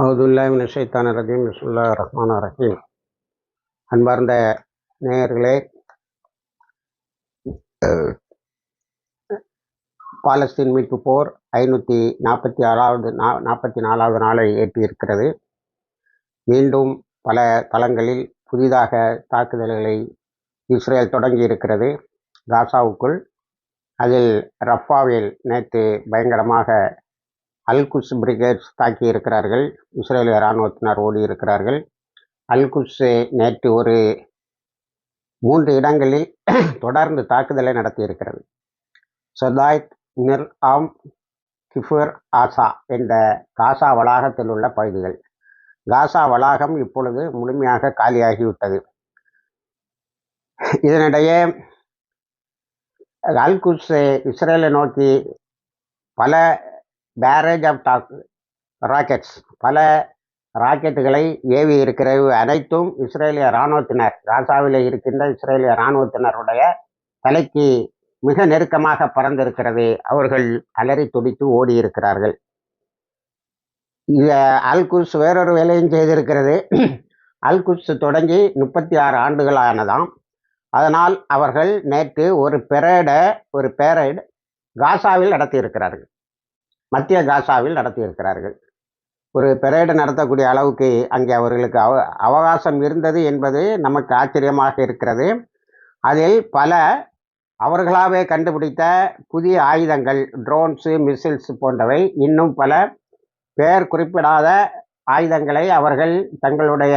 அவுதுல்லாஹின் ஷைத்தான ரஜீம். பிஸ்முல்லா ரஹ்மான் ரஹீம். அன்பார்ந்த நேயர்களே பாலஸ்தீன் மீட்பு போர் ஐநூற்றி நாற்பத்தி ஆறாவது நா நாற்பத்தி நாலாவது நாளை எட்டியிருக்கிறது மீண்டும் பல தளங்களில் புதிதாக தாக்குதல்களை இஸ்ரேல் தொடங்கி இருக்கிறது காசாவுக்குள். அதில் ரஃபாவில் நேற்று பயங்கரமாக அல்குஸ் பிரிகேட்ஸ் தாக்கி இருக்கிறார்கள் இஸ்ரேலிய இராணுவத்தினர் ஓடி இருக்கிறார்கள் அல்குஸ் நேற்று ஒரு மூன்று இடங்களில் தொடர்ந்து தாக்குதலை நடத்தி இருக்கிறது சதாய்த் நிர் ஆம் கிஃபர் ஆசா என்ற காசா வளாகத்தில் உள்ள பகுதிகள். காசா வளாகம் இப்பொழுது முழுமையாக காலியாகிவிட்டது. இதனிடையே அல்குஸ் இஸ்ரேலை நோக்கி பல பேரேஜ் ஆஃப் டாக் ராக்கெட்ஸ் பல ராக்கெட்டுகளை ஏவி இருக்கிறது அனைத்தும் இஸ்ரேலிய இராணுவத்தினர். காசாவில் இருக்கின்ற இஸ்ரேலிய இராணுவத்தினருடைய தலைக்கு மிக நெருக்கமாக பறந்திருக்கிறது. அவர்கள் அலறி துடித்து ஓடி இருக்கிறார்கள். அல்குஸ் வேறொரு வேலையும் செய்திருக்கிறது. அல்குஸ் தொடங்கி முப்பத்தி ஆறு ஆண்டுகளானதாம். அதனால் அவர்கள் நேற்று ஒரு பெரேடை ஒரு பேரேட் காசாவில் நடத்தியிருக்கிறார்கள். மத்திய காசாவில் நடத்தியிருக்கிறார்கள். ஒரு பெரேடு நடத்தக்கூடிய அளவுக்கு அங்கே அவர்களுக்கு அவ அவகாசம் இருந்தது என்பது நமக்கு ஆச்சரியமாக இருக்கிறது. அதில் பல அவர்களாகவே கண்டுபிடித்த புதிய ஆயுதங்கள் ட்ரோன்ஸு மிசில்ஸ் போன்றவை இன்னும் பல பெயர் குறிப்பிடாத ஆயுதங்களை அவர்கள் தங்களுடைய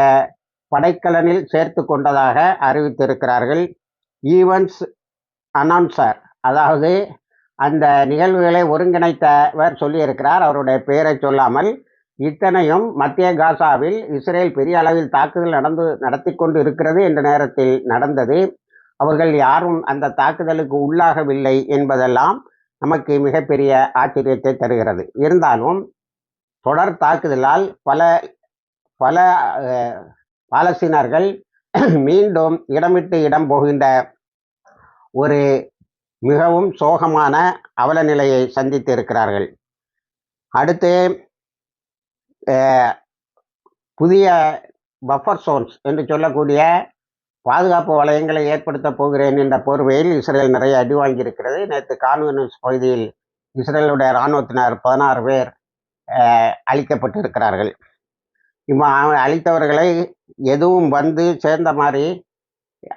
படைக்கலனில் சேர்த்து கொண்டதாக அறிவித்திருக்கிறார்கள். ஈவன்ஸ் அனௌன்சர் அதாவது அந்த நிகழ்வுகளை ஒருங்கிணைத்தவர் சொல்லியிருக்கிறார். அவருடைய பெயரை சொல்லாமல் இத்தனையும் மத்திய காசாவில் இஸ்ரேல் பெரிய அளவில் தாக்குதல் நடந்து நடத்தி கொண்டு இருக்கிறது என்ற நேரத்தில் நடந்தது. அவர்கள் யாரும் அந்த தாக்குதலுக்கு உள்ளாகவில்லை என்பதெல்லாம் நமக்கு மிகப்பெரிய ஆச்சரியத்தை தருகிறது. இருந்தாலும் தொடர் தாக்குதலால் பல பல பாலஸ்தீனர்கள் மீண்டும் இடமிட்டு இடம் போகின்ற ஒரு மிகவும் சோகமான அவல நிலையை சந்தித்து இருக்கிறார்கள் அடுத்து புதிய பஃபர் சோன்ஸ் என்று சொல்லக்கூடிய பாதுகாப்பு வளையங்களை ஏற்படுத்த போகிறேன் என்ற போர்வையில் இஸ்ரேல் நிறைய அடி வாங்கியிருக்கிறது. நேற்று கான்வென்ஸ் பகுதியில் இஸ்ரேலுடைய இராணுவத்தினர் பதினாறு பேர் அழிக்கப்பட்டிருக்கிறார்கள். இப்போ அழித்தவர்களை எதுவும் வந்து சேர்ந்த மாதிரி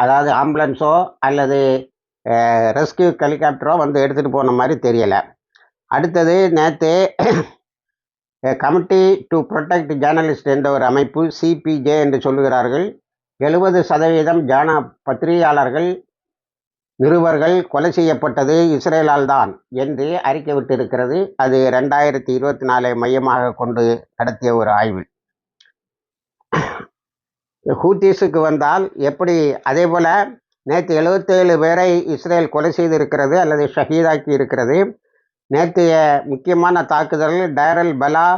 அதாவது ஆம்புலன்ஸோ அல்லது ரெஸ்கியூ ஹெலிகாப்டரோ வந்து எடுத்துகிட்டு போன மாதிரி தெரியலை. அடுத்தது நேற்று கமிட்டி டு ப்ரொடெக்ட் ஜேர்னலிஸ்ட் என்ற ஒரு அமைப்பு சிபிஜே என்று சொல்லுகிறார்கள். எழுபது சதவீதம் ஜான பத்திரிகையாளர்கள் நிருபர்கள் கொலை செய்யப்பட்டது இஸ்ரேலால் தான் என்று அறிக்கை விட்டிருக்கிறது. அது ரெண்டாயிரத்தி இருபத்தி நாலை மையமாக கொண்டு நடத்திய ஒரு ஆய்வு. ஹூத்தீஸுக்கு வந்தால் எப்படி அதே போல் நேற்று எழுபத்தேழு பேரை இஸ்ரேல் கொலை செய்திருக்கிறது அல்லது ஷஹீதாக்கி இருக்கிறது. நேற்றைய முக்கியமான தாக்குதல்கள் Deir al Balah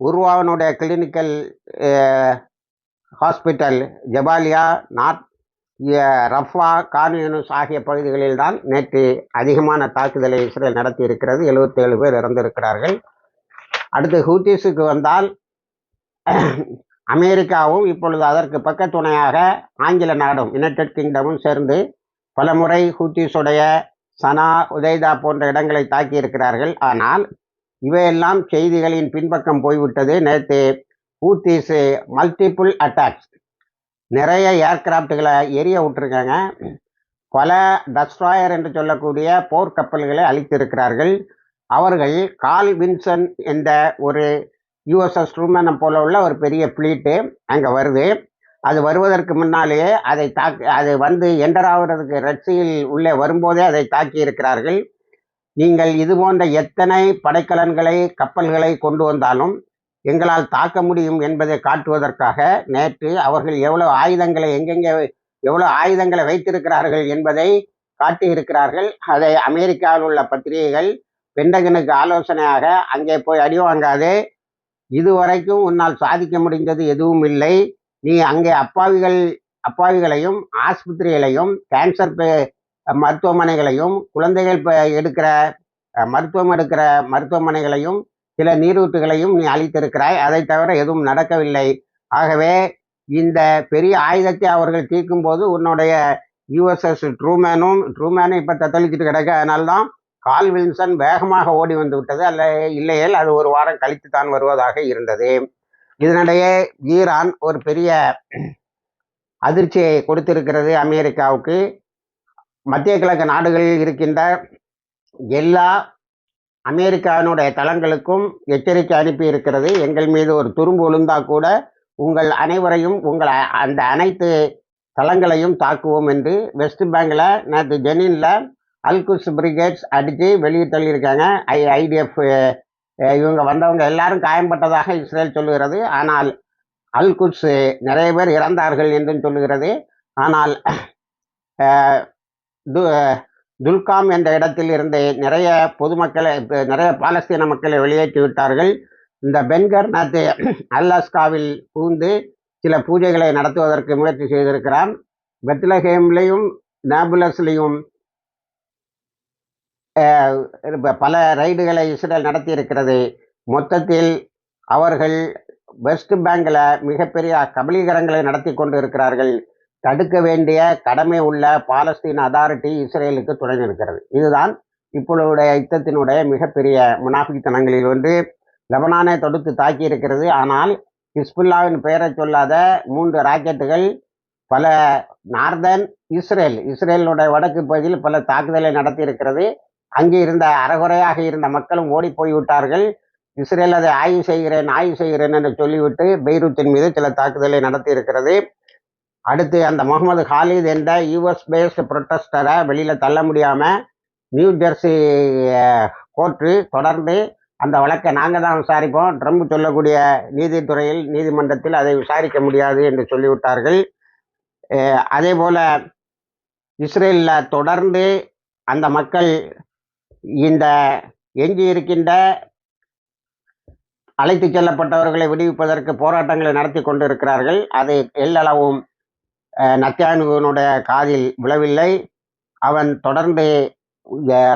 உருவாவனுடைய clinical hospital Jabalia north Rafah Khan Younis ஆகிய பகுதிகளில் தான் நேற்று அதிகமான தாக்குதலை இஸ்ரேல் நடத்தி இருக்கிறது எழுபத்தேழு பேர் இறந்திருக்கிறார்கள். அடுத்து ஹூத்தீஸுக்கு வந்தால் அமெரிக்காவும் இப்பொழுது அதற்கு பக்க துணையாக ஆங்கில நாடும் யுனைடெட் கிங்டமும் சேர்ந்து பல முறை ஹூத்திஸுடைய சனா உதய்தா போன்ற இடங்களை தாக்கி இருக்கிறார்கள் ஆனால் இவையெல்லாம் செய்திகளின் பின்பக்கம் போய்விட்டது. நேற்று ஹூத்திஸு மல்டிப்புள் அட்டாக்ஸ் நிறைய ஏர்கிராஃப்டுகளை எரிய விட்டுருக்காங்க. பல டஸ்ட்ராயர் என்று சொல்லக்கூடிய போர்க்கப்பல்களை அழித்திருக்கிறார்கள். அவர்கள் கால் வின்சன் என்ற ஒரு யூஎஸ்எஸ் ட்ரூமேனம் போல உள்ள ஒரு பெரிய ஃப்ளீட்டு அங்கே வருது. அது வருவதற்கு முன்னாலேயே அதை தாக்கி அது வந்து என்டர் ஆகிறதுக்கு ரஷ்யில் உள்ளே வரும்போதே அதை தாக்கி இருக்கிறார்கள். நீங்கள் இது போன்ற எத்தனை படைக்கலன்களை கப்பல்களை கொண்டு வந்தாலும் எங்களால் தாக்க முடியும் என்பதை காட்டுவதற்காக நேற்று அவர்கள் எவ்வளோ ஆயுதங்களை எங்கெங்கே எவ்வளோ ஆயுதங்களை வைத்திருக்கிறார்கள் என்பதை காட்டியிருக்கிறார்கள். அதை அமெரிக்காவில் உள்ள பத்திரிகைகள் பெண்டகனுக்கு ஆலோசனையாக அங்கே போய் அடி வாங்காது. இதுவரைக்கும் உன்னால் சாதிக்க முடிந்தது எதுவும் இல்லை. நீ அங்கே அப்பாவிகள் அப்பாவிகளையும் ஆஸ்பத்திரிகளையும் கேன்சர் மருத்துவமனைகளையும் குழந்தைகள் எடுக்கிற மருத்துவம் எடுக்கிற மருத்துவமனைகளையும் சில நீரூற்றுகளையும் நீ அளித்திருக்கிறாய் அதை தவிர எதுவும் நடக்கவில்லை. ஆகவே இந்த பெரிய ஆயுதத்தை அவர்கள் தீர்க்கும் போது உன்னுடைய யுஎஸ்எஸ் ட்ரூமேனும் ட்ரூமேனும் இப்போ தத்தளிச்சுட்டு கிடக்க. அதனால்தான் கால் வில்சன் வேகமாக ஓடி வந்து விட்டது அல்ல இல்லையேல் அது ஒரு வாரம் கழித்து தான் வருவதாக இருந்தது. இதனிடையே ஈரான் ஒரு பெரிய அதிர்ச்சியை கொடுத்திருக்கிறது அமெரிக்காவுக்கு. மத்திய கிழக்கு நாடுகளில் இருக்கின்ற எல்லா அமெரிக்காவினுடைய தளங்களுக்கும் எச்சரிக்கை அனுப்பி இருக்கிறது எங்கள் மீது ஒரு துரும்பு விழுந்தா கூட உங்கள் அனைவரையும் உங்கள் அந்த அனைத்து தளங்களையும் தாக்குவோம் என்று வெஸ்ட் பேங்கில் நேற்று ஜெனின்ல அல்குஸ் பிரிகேட்ஸ் அடித்து வெளியே தள்ளியிருக்காங்க. ஐ ஐடிஎஃப் இவங்க வந்தவங்க எல்லாரும் காயம்பட்டதாக இஸ்ரேல் சொல்லுகிறது. ஆனால் அல்குட்ஸ் நிறைய பேர் இறந்தார்கள் என்றும் சொல்லுகிறது. ஆனால் து- துல்காம் என்ற இடத்தில் இருந்து நிறைய பொதுமக்களை நிறைய பாலஸ்தீன மக்களை வெளியேற்றி விட்டார்கள். இந்த பென்கர் நேற்று அல்லாஸ்காவில் புகுந்து சில பூஜைகளை நடத்துவதற்கு முயற்சி செய்திருக்கிறான். பெத்லஹேம்லேயும் நேபுலஸ்லேயும் பல ரைடுகளை இஸ்ரேல் நடத்தியிருக்கிறது. மொத்தத்தில் அவர்கள் வெஸ்ட் பேங்கில் மிகப்பெரிய கபலீகரங்களை நடத்தி கொண்டு இருக்கிறார்கள் தடுக்க வேண்டிய கடமை உள்ள பாலஸ்தீன் அதாரிட்டி இஸ்ரேலுக்கு துணை நிற்கிறது இதுதான் இப்பொழுதைய யுத்தத்தினுடைய மிகப்பெரிய முனாஃபித்தனங்களில் ஒன்று. லெபனானை தொடுத்து தாக்கி இருக்கிறது ஆனால் ஹிஸ்புல்லாவின் பெயரை சொல்லாத மூன்று ராக்கெட்டுகள் பல நார்தன் இஸ்ரேல் இஸ்ரேலுடைய வடக்கு பகுதியில் பல தாக்குதலை நடத்தியிருக்கிறது. அங்கே இருந்த அறகுறையாக இருந்த மக்களும் ஓடி போய்விட்டார்கள். இஸ்ரேல் அதை ஆய்வு செய்கிறேன் ஆய்வு செய்கிறேன் என்று சொல்லிவிட்டு பெய்ரூத்தின் மீது சில தாக்குதலை நடத்தி இருக்கிறது அடுத்து அந்த முகமது ஹாலித் என்ற யூஎஸ் பேஸ்டு ப்ரொட்டஸ்டரை வெளியில் தள்ள முடியாமல் நியூ ஜெர்சி கோர்ட்டு தொடர்ந்து அந்த வழக்கை நாங்கள் தான் விசாரிப்போம். ட்ரம்ப் சொல்லக்கூடிய நீதித்துறையில் நீதிமன்றத்தில் அதை விசாரிக்க முடியாது என்று சொல்லிவிட்டார்கள். அதே போல் இஸ்ரேலில் தொடர்ந்து அந்த மக்கள் இந்த எஞ்சி இருக்கின்ற அழைத்து செல்லப்பட்டவர்களை விடுவிப்பதற்கு போராட்டங்களை நடத்தி கொண்டிருக்கிறார்கள். அது எல்லளவும் நத்தியானுடைய காதில் விழவில்லை. அவன் தொடர்ந்து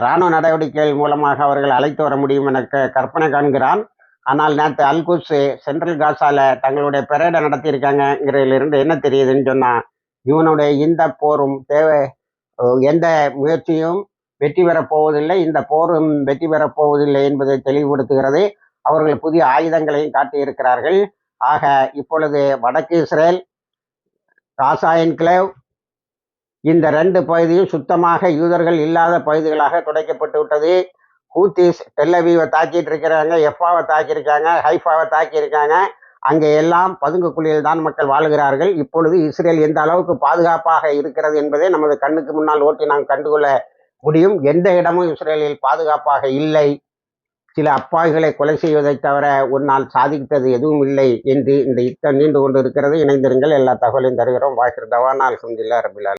இராணுவ நடவடிக்கைகள் மூலமாக அவர்கள் அழைத்து வர முடியும் என கற்பனை காண்கிறான். ஆனால் நேற்று அல்குஸ் சென்ட்ரல் காசால தங்களுடைய பெரேடை நடத்தியிருக்காங்கிறதிலிருந்து என்ன தெரியுதுன்னு சொன்னால் இவனுடைய இந்த போரும் தேவை எந்த முயற்சியும் வெற்றி பெறப் போவதில்லை இந்த போரும் வெற்றி பெறப் போவதில்லை என்பதை தெளிவுபடுத்துகிறது அவர்கள் புதிய ஆயுதங்களையும் காட்டியிருக்கிறார்கள். ஆக இப்பொழுது வடக்கு இஸ்ரேல் காசா என்க்ளேவ் இந்த ரெண்டு பகுதியும் சுத்தமாக யூதர்கள் இல்லாத பகுதிகளாக துடைக்கப்பட்டு விட்டது. ஹூத்திஸ் டெல்லவீவை தாக்கிட்டு இருக்கிறாங்க எஃபாவை தாக்கியிருக்காங்க ஹைஃபாவை தாக்கியிருக்காங்க. அங்கே எல்லாம் பதுங்கு குழியில் தான் மக்கள் வாழுகிறார்கள். இப்பொழுது இஸ்ரேல் எந்த அளவுக்கு பாதுகாப்பாக இருக்கிறது என்பதை நமது கண்ணுக்கு முன்னால் ஓட்டி நாம் கண்டுகொள்ள முடியும். எந்த இடமும் இஸ்ரேலில் பாதுகாப்பாக இல்லை. சில அப்பாவிகளை கொலை செய்வதை தவிர உன்னால் சாதித்தது எதுவும் இல்லை என்று இந்த யுத்தம் நீண்டு கொண்டு இருக்கிறது இணைந்திருங்கள். எல்லா தகவலையும் தருகிறோம். வாய்ஸ் தவானால் அல்ஹம்துலில்லாஹ் ரபில்